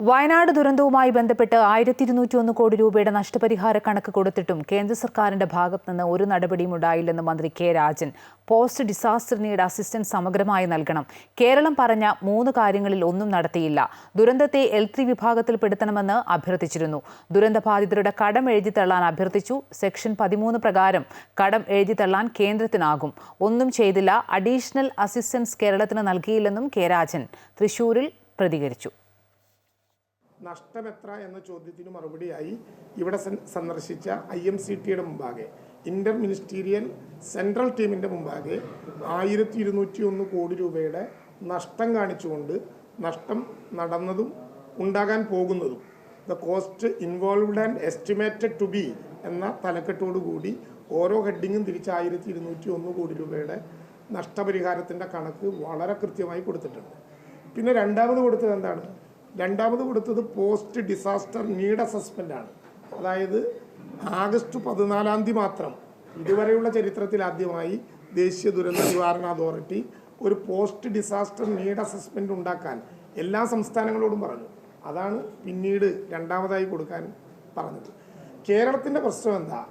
വയനാട് ദുരന്തവുമായി ബന്ധപ്പെട്ട് ആയിരത്തി ഇരുന്നൂറ്റി ഒന്ന് കോടി രൂപയുടെ നഷ്ടപരിഹാര കണക്ക് കൊടുത്തിട്ടും കേന്ദ്ര സർക്കാരിന്റെ ഭാഗത്തു നിന്ന് ഒരു നടപടിയും ഉണ്ടായില്ലെന്ന് മന്ത്രി K Rajan. Post disaster need assistance സമഗ്രമായി നൽകണം. കേരളം പറഞ്ഞ മൂന്ന് കാര്യങ്ങളിൽ ഒന്നും നടത്തിയില്ല. ദുരന്തത്തെ എൽ ത്രീ വിഭാഗത്തിൽപ്പെടുത്തണമെന്ന് അഭ്യർത്ഥിച്ചിരുന്നു. ദുരന്തബാധിതരുടെ കടം എഴുതി തള്ളാൻ അഭ്യർത്ഥിച്ചു. സെക്ഷൻ പതിമൂന്ന് പ്രകാരം കടം എഴുതി തള്ളാൻ കേന്ദ്രത്തിനാകും. ഒന്നും ചെയ്തില്ല. അഡീഷണൽ അസിസ്റ്റൻസ് കേരളത്തിന് നൽകിയില്ലെന്നും കെ രാജൻ തൃശൂരിൽ പ്രതികരിച്ചു. നഷ്ടം എത്ര എന്ന ചോദ്യത്തിന് മറുപടിയായി ഇവിടെ സന്ദർശിച്ച ഐ എം സി ടിയുടെ മുമ്പാകെ. ഇന്റർ മിനിസ്റ്റീരിയൽ സെൻട്രൽ ടീമിന്റെ മുമ്പാകെ ആയിരത്തി ഇരുന്നൂറ്റി ഒന്ന് കോടി രൂപയുടെ നഷ്ടം കാണിച്ചുകൊണ്ട് നഷ്ടം നടന്നതും ഉണ്ടാകാൻ പോകുന്നതും the cost involved and estimated to be എന്ന തലക്കെട്ടോടുകൂടി ഓരോ ഹെഡിങ്ങും തിരിച്ച് ആയിരത്തി ഇരുന്നൂറ്റി ഒന്ന് കോടി രൂപയുടെ നഷ്ടപരിഹാരത്തിന്റെ കണക്ക് വളരെ കൃത്യമായി കൊടുത്തിട്ടുണ്ട്. പിന്നെ രണ്ടാമത് കൊടുത്തത് എന്താണ്? രണ്ടാമത് കൊടുത്തത് പോസ്റ്റ് ഡിസാസ്റ്റർ നീഡ് അസസ്മെന്റ് ആണ്. അതായത് ആഗസ്റ്റ് പതിനാലാം തീയതി മാത്രം ഇതുവരെയുള്ള ചരിത്രത്തിൽ ആദ്യമായി ദേശീയ ദുരന്ത നിവാരണ അതോറിറ്റി ഒരു പോസ്റ്റ് ഡിസാസ്റ്റർ നീഡ് അസസ്മെന്റ് ഉണ്ടാക്കാൻ എല്ലാ സംസ്ഥാനങ്ങളോടും പറഞ്ഞു. അതാണ് പിന്നീട് രണ്ടാമതായി കൊടുക്കാൻ പറഞ്ഞത്. കേരളത്തിന്റെ പ്രശ്നം എന്താ?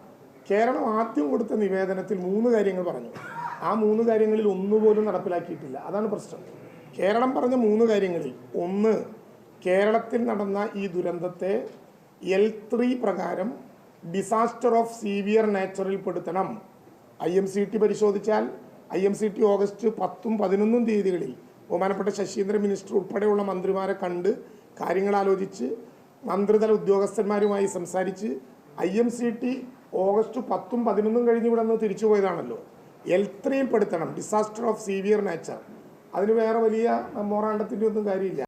കേരളം ആദ്യം കൊടുത്ത നിവേദനത്തിൽ മൂന്ന് കാര്യങ്ങൾ പറഞ്ഞു. ആ മൂന്ന് കാര്യങ്ങളിൽ ഒന്നുപോലും നടപ്പിലാക്കിയിട്ടില്ല. അതാണ് പ്രശ്നം. കേരളം പറഞ്ഞ മൂന്ന് കാര്യങ്ങളിൽ ഒന്ന് കേരളത്തിൽ നടന്ന ഈ ദുരന്തത്തെ എൽ ത്രീ പ്രകാരം ഡിസാസ്റ്റർ ഓഫ് സീവിയർ നാച്ചുറൽ പെടുത്തണം. ഐ എം സി ടി പരിശോധിച്ചാൽ I M C T August പത്തും പതിനൊന്നും തീയതികളിൽ ബഹുമാനപ്പെട്ട ശശീന്ദ്ര മിനിസ്റ്റർ ഉൾപ്പെടെയുള്ള മന്ത്രിമാരെ കണ്ട് കാര്യങ്ങൾ ആലോചിച്ച് മന്ത്രിതല ഉദ്യോഗസ്ഥന്മാരുമായി സംസാരിച്ച് I M C T August പത്തും പതിനൊന്നും കഴിഞ്ഞ് ഇവിടെ നിന്ന് തിരിച്ചു പോയതാണല്ലോ. എൽ ത്രീയിൽ പെടുത്തണം. ഡിസാസ്റ്റർ ഓഫ് സീവിയർ നേച്ചർ അതിന് വേറെ വലിയ മെമ്മോറാണ്ടത്തിന്റെ ഒന്നും കാര്യമില്ല.